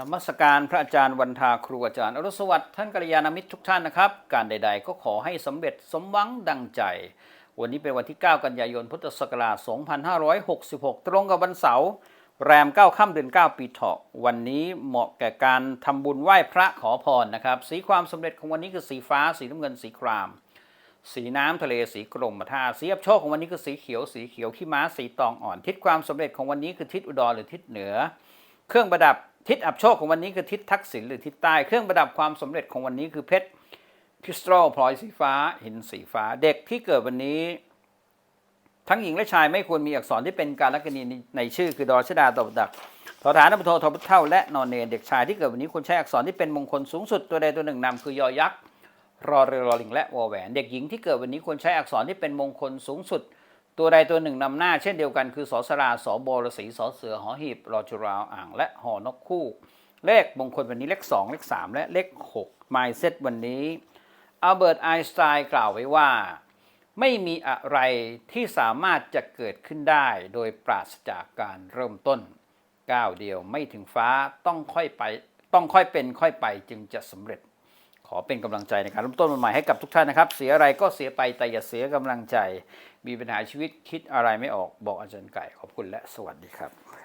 นมัสการพระอาจารย์วันทาครูอาจารย์อรุสวัสดิ์ท่านกัลยาณมิตรทุกท่านนะครับ การใด ๆ ก็ขอให้สำเร็จสมหวังดังใจ วันนี้เป็นวันที่ 9 กันยายนพุทธศักราช 2566 ตรงกับวันเสาร์แรม 9 ค่ำเดือน 9 ปีเถาะวันนี้เหมาะแก่การทำบุญไหว้พระขอพรนะครับ สีความสำเร็จของวันนี้คือสีฟ้า สีน้ำเงินสีคราม สีน้ำทะเลสีกรมท่าสีอับโชคของวันนี้คือสีเขียวสีเขียวขี้ม้าสีตองอ่อน ทิศความสำเร็จของวันนี้คือทิศอุดรหรือทิศเหนือ เครื่องประดับ ทิศอับโชคของวันนี้คือทิศทักษิณหรือทิศใต้เครื่องประดับความสำเร็จของวันนี้คือเพชรคริสตัลพลอยสีฟ้าหินสีฟ้า เด็กที่เกิดวันนี้ ทั้งหญิงและชายไม่ควรมีอักษรที่เป็นการลักษณีในชื่อ คือดอชดาตบดักทอฐานนพโททอพุทเท่าและนอนเนรเด็กชายที่เกิดวันนี้ควรใช้อักษรที่เป็นมงคลสูงสุดตัวใดตัวหนึ่งนำคือยอยักษ์รอเรือรอลิงและวอแหวน เด็กหญิงที่เกิดวันนี้ควรใช้อักษรที่เป็นมงคลสูงสุด ตัวใดตัวหนึ่งนำหน้าเช่นเดียวกันคือสอสราสอบรสีสอเสือหอหีบรอจุราวอ่างและหอนกคู่ เลขมงคลวันนี้เลข 2 เลข 3 และเลข6 m y s e t วันนี้อัลเบิร์ตไอน์สไตน์กล่าวไว้ว่า ไม่มีอะไรที่สามารถจะเกิดขึ้นได้โดยปราศจากการเริ่มต้นก้าวเดียวไม่ถึงฟ้าต้องค่อยไปต้องค่อยเป็นค่อยไปจึงจะสำเร็จ ขอเป็นกำลังใจในการเริ่มต้นใหม่ให้กับทุกท่านนะครับ เสียอะไรก็เสียไปแต่อย่าเสียกำลังใจ มีปัญหาชีวิตคิดอะไรไม่ออกบอกอาจารย์ไก่ ขอบคุณและสวัสดีครับ